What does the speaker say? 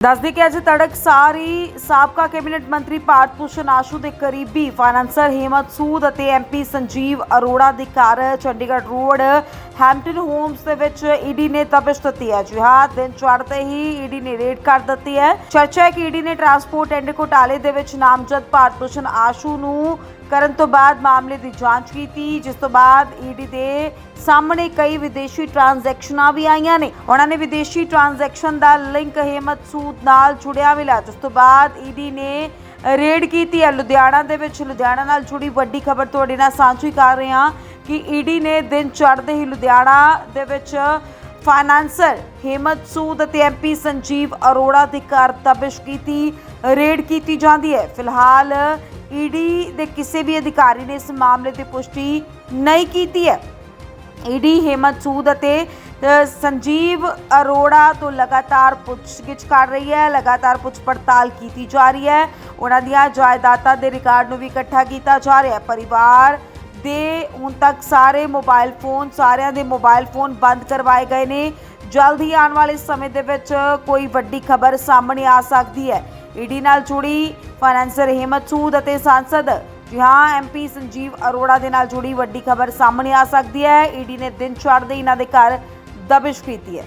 ਦੱਸਦੀ ਕਿ ਅੱਜ ਤੜਕ ਸਾਰੀ ਸਾਬਕਾ ਕੈਬਨਿਟ ਮੰਤਰੀ ਭਾਰਤ ਭੂਸ਼ਣ ਆਸ਼ੂ ਦੇ ਕਰੀਬੀ ਫਾਈਨਾਂਸਰ ਹੇਮਤ ਸੂਦ ਅਤੇ ਐਮਪੀ ਸੰਜੀਵ ਅਰੋੜਾ ਦੇ ਘਰ, ਚੰਡੀਗੜ੍ਹ ਰੋਡ ਹੈਮਪਟਨ ਹੋਮਸ ਦੇ ਵਿੱਚ ਈਡੀ ਨੇ ਤਬਿਸ਼ ਦਿੱਤੀ ਹੈ ਜੀ। ਹਾਂ, ਦਿਨ ਚੜ੍ਹਦੇ ਹੀ ਈਡੀ ਨੇ ਰੇਡ ਕਰ ਦਿੱਤੀ ਹੈ। ਚਰਚਾ ਹੈ ਕਿ ਈਡੀ ਨੇ ਟਰਾਂਸਪੋਰਟ ਐਂਡ ਘੋਟਾਲੇ ਦੇ ਵਿੱਚ ਨਾਮਜ਼ਦ ਭਾਰਤ ਭੂਸ਼ਣ ਆਸ਼ੂ ਨੂੰ ਕਰਨ ਤੋਂ ਬਾਅਦ ਮਾਮਲੇ ਦੀ ਜਾਂਚ ਕੀਤੀ, ਜਿਸ ਤੋਂ ਬਾਅਦ ਈਡੀ ਦੇ ਸਾਹਮਣੇ ਕਈ ਵਿਦੇਸ਼ੀ ਟ੍ਰਾਂਜੈਕਸ਼ਨਾਂ ਵੀ ਆਈਆਂ ਨੇ। ਉਹਨਾਂ ਨੇ ਵਿਦੇਸ਼ੀ ਟ੍ਰਾਂਜੈਕਸ਼ਨ ਦਾ ਲਿੰਕ ਹੇਮਤ ਸੂਦ ਨਾਲ ਜੁੜਿਆ ਮਿਲਿਆ ਜਿਸ ਤੋਂ ਬਾਅਦ ਈਡੀ ਨੇ ਰੇਡ ਕੀਤੀ ਹੈ। ਲੁਧਿਆਣਾ ਦੇ ਵਿੱਚ, ਲੁਧਿਆਣਾ ਨਾਲ ਜੁੜੀ ਵੱਡੀ ਖਬਰ ਤੁਹਾਡੇ ਨਾਲ ਸਾਂਝੀ ਕਰ ਰਹੇ ਹਾਂ। ਕਿ ਈਡੀ ਨੇ ਦਿਨ ਚੜ੍ਹਦੇ ਹੀ ਲੁਧਿਆਣਾ ਦੇ ਵਿੱਚ ਫਾਈਨਾਂਸਰ ਹੇਮਤ ਸੂਦ ਅਤੇ ਐਮਪੀ ਸੰਜੀਵ ਅਰੋੜਾ ਦੇ ਘਰ ਤਬਿਸ਼ ਕੀਤੀ, ਰੇਡ ਕੀਤੀ ਜਾਂਦੀ ਹੈ। ਫਿਲਹਾਲ ਈਡੀ ਦੇ ਕਿਸੇ ਵੀ ਅਧਿਕਾਰੀ ਨੇ ਇਸ ਮਾਮਲੇ ਦੀ ਪੁਸ਼ਟੀ ਨਹੀਂ ਕੀਤੀ ਹੈ। ਈਡੀ ਹਿੰਮਤ ਸੂਦ ਅਤੇ ਸੰਜੀਵ ਅਰੋੜਾ ਤੋਂ ਲਗਾਤਾਰ ਪੁੱਛਗਿੱਛ ਕਰ ਰਹੀ ਹੈ, ਲਗਾਤਾਰ ਪੁੱਛ ਪੜਤਾਲ ਕੀਤੀ ਜਾ ਰਹੀ ਹੈ। ਉਹਨਾਂ ਦੀਆਂ ਜਾਇਦਾਦਾਂ ਦੇ ਰਿਕਾਰਡ ਨੂੰ ਵੀ ਇਕੱਠਾ ਕੀਤਾ ਜਾ ਰਿਹਾ ਹੈ। ਪਰਿਵਾਰ ਦੇ ਹੁਣ ਤੱਕ ਸਾਰੇ ਮੋਬਾਈਲ ਫੋਨ, ਸਾਰਿਆਂ ਦੇ ਮੋਬਾਈਲ ਫੋਨ ਬੰਦ ਕਰਵਾਏ ਗਏ ਨੇ। ਜਲਦ ਹੀ ਆਉਣ ਵਾਲੇ ਸਮੇਂ ਦੇ ਵਿੱਚ ਕੋਈ ਵੱਡੀ ਖਬਰ ਸਾਹਮਣੇ ਆ ਸਕਦੀ ਹੈ। ਈਡੀ ਨਾਲ ਜੁੜੀ ਫਾਈਨੈਂਸਰ ਹਿੰਮਤ ਸੂਦ ਅਤੇ ਸਾਂਸਦ ਜੀ ਹਾਂ ਐਮਪੀ ਸੰਜੀਵ ਅਰੋੜਾ ਦੇ ਨਾਲ ਜੁੜੀ ਵੱਡੀ ਖਬਰ ਸਾਹਮਣੇ ਆ ਸਕਦੀ ਹੈ। ਈਡੀ ਨੇ ਦਿਨ ਚੜ੍ਹਦੇ ਇਹਨਾਂ ਦੇ ਘਰ ਦਬਿਸ਼ ਕੀਤੀ ਹੈ।